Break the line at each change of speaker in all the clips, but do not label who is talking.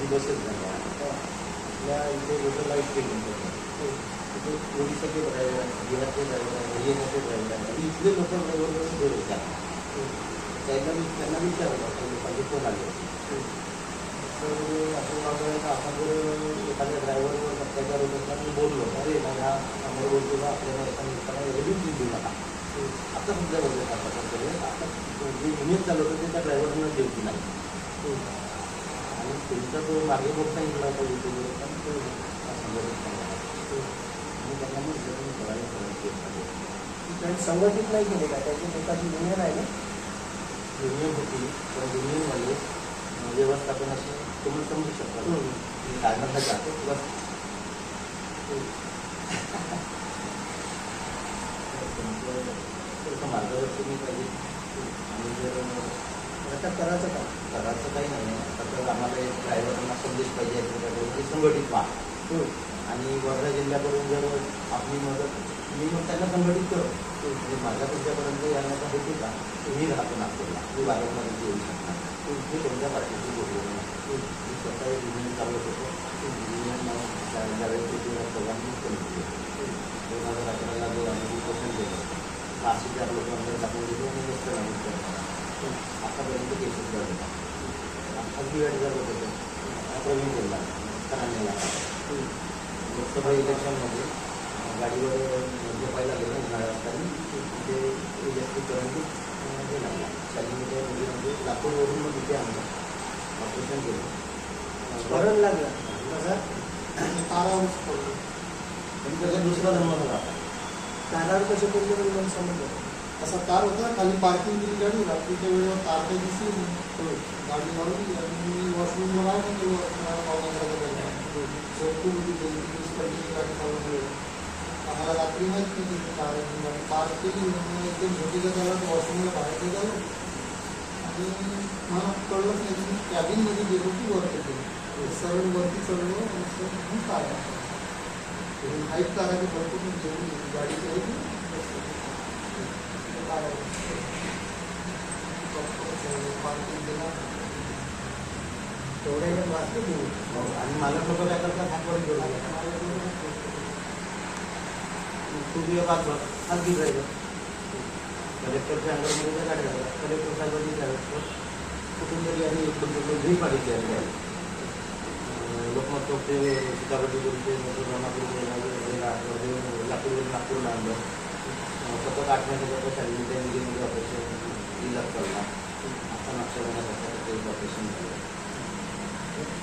दिवसच झाले आपल्या इथे जसं लाइट केली. तिथे ओडिसाचे ड्रायव्हर बिहारचे ड्रायव्हर हरियाणाचे ड्रायव्हर आणि इथले लोक ड्रायव्हर घर होतात त्यांना मी त्यांना विचारलं काही लोकांचे फोन आले. तर असं वाटलं का आपण जर एखाद्या ड्रायव्हरवर अत्याचार होत असला मी बोललो अरे माझ्या ह्या समोर बोलतो का आपल्याला एका लोकांना एवढी देऊ नका. आता सुद्धा बघत आता आता जे युनियन चालवतं ते त्या ड्रायव्हरना ड्युटी नाही? आणि तुमचा तो मागे बघता येईल होता युट्यूबवर पण तो संघटित आणि त्यांना मग तुम्ही करायला
त्यांनी संघटित नाही केले का? त्याची एखादी युनियन आहे ना
युनियन होती पण युनियनवाले अं, व्यवस्थापनाशी तुम्ही समजू शकता. काढण्याचा जातो. किंवा थोडंसं मार्गदर्शनही पाहिजे. आणि जर
आता करायचं का
करायचं काही नाही. आहे आता तर आम्हाला एक ड्रायव्हरांना संदेश पाहिजे की संघटित व्हा आणि वर्धा जिल्ह्याकडून जर आपली मदत मी मग त्यांना संघटित करतो. म्हणजे माझ्या तुमच्यापर्यंत येण्याचा हेतू का? तुम्ही राहतो नागपूरला. मी वारंवार येऊ शकता. मी कोणत्या पार्टीशी बोललो नाही. मी स्वतः एक युनियन चालवत होतो. युनियन ज्यावेळी पृथ्वीराज चव्हाणांनी कमी केलं दोन हजार अकराला जो आम्ही उपोषण केलं. पाचशे चार लोक अंदर टाकून दिले आणि नमूद करणार आतापर्यंत केसेस झाले अगदी झालं होतं प्रवीण जिल्हा करानेला लोकसभा इलेक्शनमध्ये गाडीवर झोपायला गेलं उन्हाळ्या असताना तिथे इलेक्ट्रिकरंट हे लागला शालीमध्ये मुलीमध्ये लातूरवरून मग तिथे आणलं ऑपरेशन केलं
स्मरण लागलं कसं
तारावरच पडलो
पण त्याचा दुसरा जन्म झाला
तारावर कसे पडले म्हणजे मला समजलं
असा तार होता खाली पार्किंग दिली गाडी रात्रीच्या वेळेवर तार काही दिसली नाही गाडी लावली आणि मी वॉशरूमवर आहे गेलो पावसाळ्याच्या झोपून होती दोन तीन दिवस कंटिन्यू गाडी चालवून गेलो आम्हाला रात्री माहीत नाही की तार आहे म्हणून गाडी पार्क केली मग एकदम झोपेच्या झाला वॉशरूमला बाहेर निघालो आणि मला कळलंच नाही की कॅबिनमध्ये गेलो की वरती गेलो सरळ वरती चढलो आणि सरळ मग तार आहे. हाईट ताराची भरपूर जेवढी गाडीची आहे ती तार आहे. पार्किंग केला
तेवढ्या ह्याच्यात वाचतो तुम्ही
हो, आणि मला लोक काय करतात हातवर घेऊन तुम्ही बाग बघ हलकी ड्रायव्हर कलेक्टरच्या अंडरमध्ये त्या गाडी झाल्या कलेक्टर साहेबांनी त्यावेळेस कुठून तरी आणि एकदम तिकडून झीप आली त्या लोकमत चौक ते सीतापटी बोलते नंतर रामापूर गेला लातूर नागपूरला आणलं अं, सतत आठ महिन्याच्या शाळेने त्या निधीमध्ये ऑपरेशन इलाज चालला आता मागच्या महिन्यात ते ऑपरेशन झालं.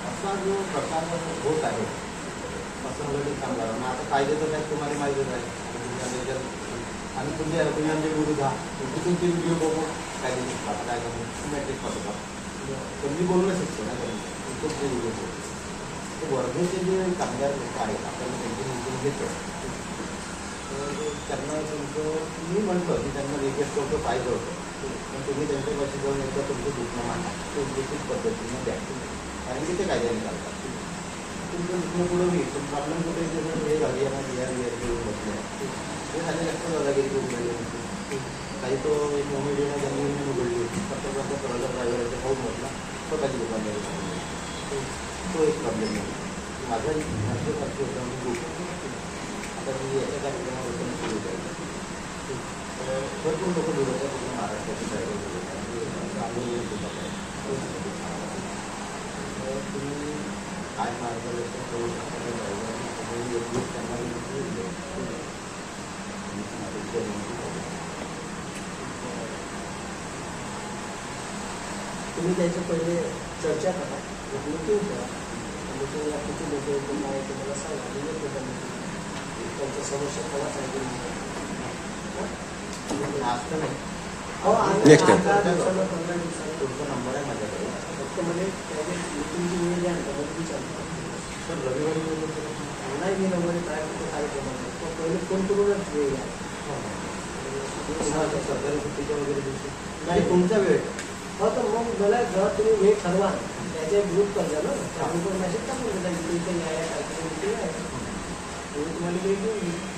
असा जो प्रकार होत आहे असंघटित कामगारांना आता कायदे तर नाही तुम्हाला माहितीच आहे. आणि तुमच्या तुम्ही आमच्या विरुद्ध आहात तिथून ते व्हिडिओ बघू. कायदे शिकतात काय करून मॅट्रिक पाठवतात पण मी बोलू शकतो ना त्यांनी तुमचं ते व्हिडिओ ते वर्धेचे जे कामगार लोक आहेत आपण त्यांची मीटिंग घेतो. तर त्यांना तुमचं मी म्हणतो की त्यांना रिक्वेस्ट करतो पाहिजे होतं पण तुम्ही त्यांच्यापाशी जाऊन एकदा तुमचं दुखणं मांडा तुमच्या पद्धतीनं द्या कारण की ते कायद्याने चालतात तुमचं दुखणं पुढं होईल पण प्रॉब्लेम कुठे आहे त्याचं हे हरियाणा बिहार बिहार घेऊन बसले ते हे खाली जास्त दादागिरी करून राहिली होती काही तो एक मोमेडियन जमिनी उघडली होती फक्त पत्रकारांचा कळलं ड्रायव्हरचा भाऊ म्हटला स्वतःची दुकानदारी चालवली. तो एक प्रॉब्लेम आहे माझा माझं सारखी होता मी तर मी याच्या कार्यक्रमाबद्दल सुरू केलं तर भरपूर लोक जुळत आहे पूर्ण महाराष्ट्राचे आम्ही आहे. तर तुम्ही काय मार्गदर्शन करू शकता योग्य त्यांना
तुम्ही त्याच्या पहिले चर्चा करा एक मीटिंग करा मीटिंगला किती लोक येतील आहे येतील मला सांगा त्यांच्या समस्या कळा सांगेल
आज तर नाही.
हो दिवसाला पंधरा दिवसाला
तुमचा नंबर आहे माझ्याकडे.
फक्त म्हणजे मीटिंगची वेळ द्या ना त्यामध्ये विचारतो
सर रविवारी?
नाही मी नंबर काय करतो कार्यक्रम तो पहिले फोन करूनच वेळ घ्या
तुम्हाला सरकारी सुट्टीच्या वगैरे दिवशी. नाही तुमचा वेळ.
हो तर मग मला जेव्हा तुम्ही वेळ ठरवा त्याचे ग्रुप करजा ना. त्या ग्रुपवर मेसेज टाकून देता. इथे इथे या या तारखेला meeting आहे